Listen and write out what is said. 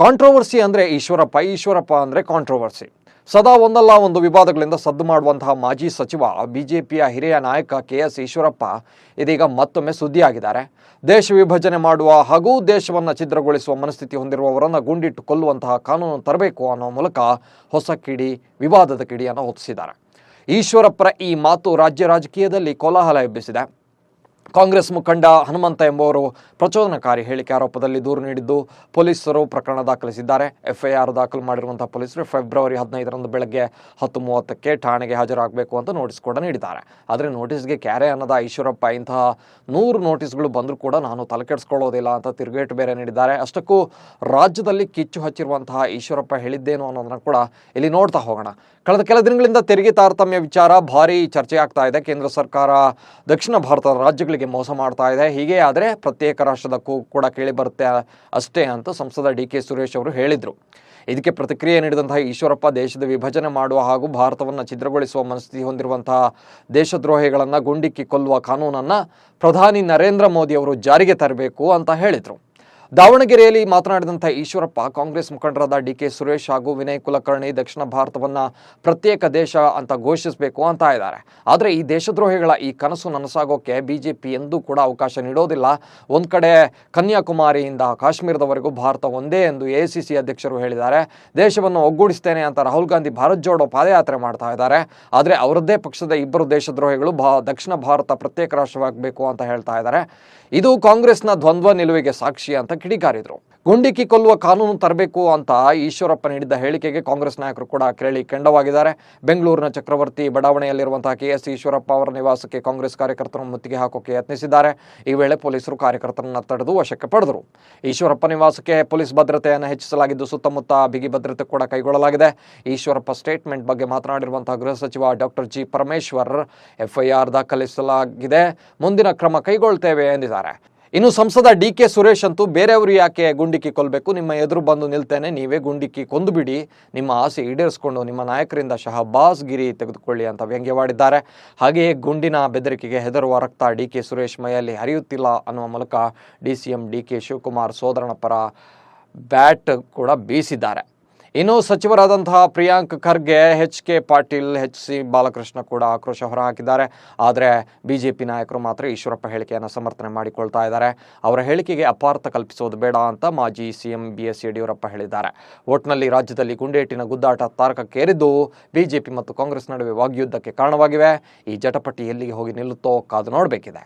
Controversy ಅಂದರೆ ಈಶ್ವರಪ್ಪ ಈಶ್ವರಪ್ಪ ಅಂದರೆ ಕಾಂಟ್ರೋವರ್ಸಿ ಸದಾ ಒಂದಲ್ಲ ಒಂದು ವಿವಾದಗಳಿಂದ ಸದ್ದು ಮಾಡುವಂತಹ ಮಾಜಿ ಸಚಿವ, ಬಿಜೆಪಿಯ ಹಿರಿಯ ನಾಯಕ ಕೆ ಎಸ್ ಈಶ್ವರಪ್ಪ ಇದೀಗ ಮತ್ತೊಮ್ಮೆ ಸುದ್ದಿಯಾಗಿದ್ದಾರೆ. ದೇಶ ವಿಭಜನೆ ಮಾಡುವ ಹಾಗೂ ದೇಶವನ್ನು ಛಿದ್ರಗೊಳಿಸುವ ಮನಸ್ಥಿತಿ ಹೊಂದಿರುವವರನ್ನು ಗುಂಡಿಟ್ಟು ಕೊಲ್ಲುವಂತಹ ಕಾನೂನು ತರಬೇಕು ಅನ್ನೋ ಮೂಲಕ ಹೊಸ ಕಿಡಿ, ವಿವಾದದ ಕಿಡಿಯನ್ನು ಹೊತ್ತಿಸಿದ್ದಾರೆ. ಈಶ್ವರಪ್ಪರ ಈ ಮಾತು ರಾಜ್ಯ ರಾಜಕೀಯದಲ್ಲಿ ಕೋಲಾಹಲ ಎಬ್ಬಿಸಿದೆ. ಕಾಂಗ್ರೆಸ್ ಮುಖಂಡ ಹನುಮಂತ ಎಂಬುವರು ಪ್ರಚೋದನಕಾರಿ ಹೇಳಿಕೆ ಆರೋಪದಲ್ಲಿ ದೂರು ನೀಡಿದ್ದು ಪೊಲೀಸರು ಪ್ರಕರಣ ದಾಖಲಿಸಿದ್ದಾರೆ. ಎಫ್ಐಆರ್ ದಾಖಲು ಮಾಡಿರುವಂತಹ ಪೊಲೀಸರು ಫೆಬ್ರವರಿ ಹದಿನೈದರಂದು ಬೆಳಗ್ಗೆ ಹತ್ತು ಮೂವತ್ತಕ್ಕೆ ಠಾಣೆಗೆ ಹಾಜರಾಗಬೇಕು ಅಂತ ನೋಟಿಸ್ ಕೂಡ ನೀಡಿದ್ದಾರೆ. ಆದರೆ ನೋಟಿಸ್ಗೆ ಕ್ಯಾರೆ ಅನ್ನದ ಈಶ್ವರಪ್ಪ, ಇಂತಹ ನೂರು ನೋಟಿಸ್ಗಳು ಬಂದರೂ ಕೂಡ ನಾನು ತಲೆಕೆಡಿಸ್ಕೊಳ್ಳೋದಿಲ್ಲ ಅಂತ ತಿರುಗೇಟು ಬೇರೆ ನೀಡಿದ್ದಾರೆ. ಅಷ್ಟಕ್ಕೂ ರಾಜ್ಯದಲ್ಲಿ ಕಿಚ್ಚು ಹಚ್ಚಿರುವಂತಹ ಈಶ್ವರಪ್ಪ ಹೇಳಿದ್ದೇನು ಅನ್ನೋದನ್ನ ಕೂಡ ಇಲ್ಲಿ ನೋಡ್ತಾ ಹೋಗೋಣ. ಕಳೆದ ಕೆಲ ದಿನಗಳಿಂದ ತೆರಿಗೆ ತಾರತಮ್ಯ ವಿಚಾರ ಭಾರಿ ಚರ್ಚೆ ಆಗ್ತಾ ಇದೆ. ಕೇಂದ್ರ ಸರ್ಕಾರ ದಕ್ಷಿಣ ಭಾರತದ ರಾಜ್ಯಗಳಿಗೆ ಮೋಸ ಮಾಡ್ತಾ ಇದೆ. ಹೀಗೆ ಆದರೆ ಪ್ರತ್ಯೇಕ ರಾಷ್ಟ್ರದ ಕೂಡ ಕೇಳಿ ಬರುತ್ತೆ ಅಷ್ಟೇ ಅಂತ ಸಂಸದ ಡಿ ಕೆ ಸುರೇಶ್ ಅವರು ಹೇಳಿದರು. ಇದಕ್ಕೆ ಪ್ರತಿಕ್ರಿಯೆ ನೀಡಿದಂತಹ ಈಶ್ವರಪ್ಪ ದೇಶದ ವಿಭಜನೆ ಮಾಡುವ ಹಾಗೂ ಭಾರತವನ್ನು ಛಿದ್ರಗೊಳಿಸುವ ಮನಸ್ಥಿತಿ ಹೊಂದಿರುವಂತಹ ದೇಶದ್ರೋಹಿಗಳನ್ನು ಗುಂಡಿಕ್ಕಿ ಕೊಲ್ಲುವ ಕಾನೂನನ್ನು ಪ್ರಧಾನಿ ನರೇಂದ್ರ ಮೋದಿ ಅವರು ಜಾರಿಗೆ ತರಬೇಕು ಅಂತ ಹೇಳಿದರು. ದಾವಣಗೆರೆಯಲ್ಲಿ ಮಾತನಾಡಿದಂಥ ಈಶ್ವರಪ್ಪ, ಕಾಂಗ್ರೆಸ್ ಮುಖಂಡರಾದ ಡಿ ಕೆ ಸುರೇಶ್ ಹಾಗೂ ವಿನಯ್ ಕುಲಕರ್ಣಿ ದಕ್ಷಿಣ ಭಾರತವನ್ನು ಪ್ರತ್ಯೇಕ ದೇಶ ಅಂತ ಘೋಷಿಸಬೇಕು ಅಂತ ಇದ್ದಾರೆ. ಆದರೆ ಈ ದೇಶದ್ರೋಹಿಗಳ ಈ ಕನಸು ನನಸಾಗೋಕೆ ಬಿಜೆಪಿ ಎಂದೂ ಕೂಡ ಅವಕಾಶ ನೀಡೋದಿಲ್ಲ. ಒಂದು ಕಡೆ ಕನ್ಯಾಕುಮಾರಿಯಿಂದ ಕಾಶ್ಮೀರದವರೆಗೂ ಭಾರತ ಒಂದೇ ಎಂದು ಎ ಸಿ ಸಿ ಅಧ್ಯಕ್ಷರು ಹೇಳಿದ್ದಾರೆ. ದೇಶವನ್ನು ಒಗ್ಗೂಡಿಸ್ತೇನೆ ಅಂತ ರಾಹುಲ್ ಗಾಂಧಿ ಭಾರತ್ ಜೋಡೋ ಪಾದಯಾತ್ರೆ ಮಾಡ್ತಾ ಇದ್ದಾರೆ. ಆದರೆ ಅವರದ್ದೇ ಪಕ್ಷದ ಇಬ್ಬರು ದೇಶದ್ರೋಹಿಗಳು ಭಾ, ದಕ್ಷಿಣ ಭಾರತ ಪ್ರತ್ಯೇಕ ರಾಷ್ಟ್ರವಾಗಬೇಕು ಅಂತ ಹೇಳ್ತಾ ಇದ್ದಾರೆ. ಇದು ಕಾಂಗ್ರೆಸ್ನ ದ್ವಂದ್ವ ನಿಲುವಿಗೆ ಸಾಕ್ಷಿ ಅಂತ ಕಿಡಿಕಾರಿದ್ರು ಗುಂಡಿಕ್ಕಿ ಕೊಲ್ಲುವ ಕಾನೂನು ತರಬೇಕು ಅಂತ ಈಶ್ವರಪ್ಪ ನೀಡಿದ್ದ ಹೇಳಿಕೆಗೆ ಕಾಂಗ್ರೆಸ್ ನಾಯಕರು ಕೂಡ ಕೇಳಿ ಕೆಂಡವಾಗಿದ್ದಾರೆ. ಬೆಂಗಳೂರಿನ ಚಕ್ರವರ್ತಿ ಬಡಾವಣೆಯಲ್ಲಿರುವಂತಹ ಕೆ ಎಸ್ ಈಶ್ವರಪ್ಪ ಅವರ ನಿವಾಸಕ್ಕೆ ಕಾಂಗ್ರೆಸ್ ಕಾರ್ಯಕರ್ತರನ್ನು ಮುತ್ತಿಗೆ ಹಾಕೋಕೆ ಯತ್ನಿಸಿದ್ದಾರೆ. ಈ ವೇಳೆ ಪೊಲೀಸರು ಕಾರ್ಯಕರ್ತರನ್ನ ತಡೆದು ವಶಕ್ಕೆ ಪಡೆದರು. ಈಶ್ವರಪ್ಪ ನಿವಾಸಕ್ಕೆ ಪೊಲೀಸ್ ಭದ್ರತೆಯನ್ನು ಹೆಚ್ಚಿಸಲಾಗಿದ್ದು ಸುತ್ತಮುತ್ತ ಬಿಗಿ ಭದ್ರತೆ ಕೂಡ ಕೈಗೊಳ್ಳಲಾಗಿದೆ. ಈಶ್ವರಪ್ಪ ಸ್ಟೇಟ್ಮೆಂಟ್ ಬಗ್ಗೆ ಮಾತನಾಡಿರುವಂತಹ ಗೃಹ ಸಚಿವ ಡಾಕ್ಟರ್ ಜಿ ಪರಮೇಶ್ವರ್, ಎಫ್ಐಆರ್ ದಾಖಲಿಸಲಾಗಿದೆ. ಮುಂದಿನ ಕ್ರಮ ಕೈಗೊಳ್ತೇವೆ ಎಂದಿದ್ದಾರೆ. ಇನ್ನು ಸಂಸದ ಡಿ ಕೆ ಸುರೇಶ್ ಅಂತೂ ಬೇರೆಯವರು ಯಾಕೆ ಗುಂಡಿಕ್ಕಿ ಕೊಲ್ಬೇಕು? ನಿಮ್ಮ ಎದುರು ಬಂದು ನಿಲ್ತೇನೆ, ನೀವೇ ಗುಂಡಿಕ್ಕಿ ಕೊಂದುಬಿಡಿ. ನಿಮ್ಮ ಆಸೆ ಈಡೇರಿಸಿಕೊಂಡು ನಿಮ್ಮ ನಾಯಕರಿಂದ ಶಹಬಾಸ್ ಗಿರಿ ತೆಗೆದುಕೊಳ್ಳಿ ಅಂತ ವ್ಯಂಗ್ಯವಾಡಿದ್ದಾರೆ. ಹಾಗೆಯೇ ಗುಂಡಿನ ಬೆದರಿಕೆಗೆ ಹೆದರುವ ರಕ್ತ ಡಿ ಕೆ ಸುರೇಶ್ ಮೈಯಲ್ಲಿ ಹರಿಯುತ್ತಿಲ್ಲ ಅನ್ನುವ ಮೂಲಕ D C M D K Shivakumar ಸೋದರನ ಪರ ಬ್ಯಾಟ್ ಕೂಡ ಬೀಸಿದ್ದಾರೆ. ಇನ್ನು ಸಚಿವರಾದಂತಹ Priyank Kharge H K Patil H C Balakrishna ಕೂಡ ಆಕ್ರೋಶ ಹೊರಹಾಕಿದ್ದಾರೆ. ಆದರೆ ಬಿಜೆಪಿ ನಾಯಕರು ಮಾತ್ರ ಈಶ್ವರಪ್ಪ ಹೇಳಿಕೆಯನ್ನು ಸಮರ್ಥನೆ ಮಾಡಿಕೊಳ್ತಾ ಇದ್ದಾರೆ. ಅವರ ಹೇಳಿಕೆಗೆ ಅಪಾರ್ಥ ಕಲ್ಪಿಸೋದು ಬೇಡ ಅಂತ ಮಾಜಿ ಸಿಎಂ ಬಿ ಎಸ್ ಯಡಿಯೂರಪ್ಪ ಹೇಳಿದ್ದಾರೆ. ಒಟ್ನಲ್ಲಿ ರಾಜ್ಯದಲ್ಲಿ ಗುಂಡೇಟಿನ ಗುದ್ದಾಟ ತಾರಕಕ್ಕೇರಿದ್ದು ಬಿಜೆಪಿ ಮತ್ತು ಕಾಂಗ್ರೆಸ್ ನಡುವೆ ವಾಗ್ಯುದ್ಧಕ್ಕೆ ಕಾರಣವಾಗಿವೆ. ಈ ಜಟಪಟಿ ಎಲ್ಲಿಗೆ ಹೋಗಿ ನಿಲ್ಲುತ್ತೋ ಕಾದು ನೋಡಬೇಕಿದೆ.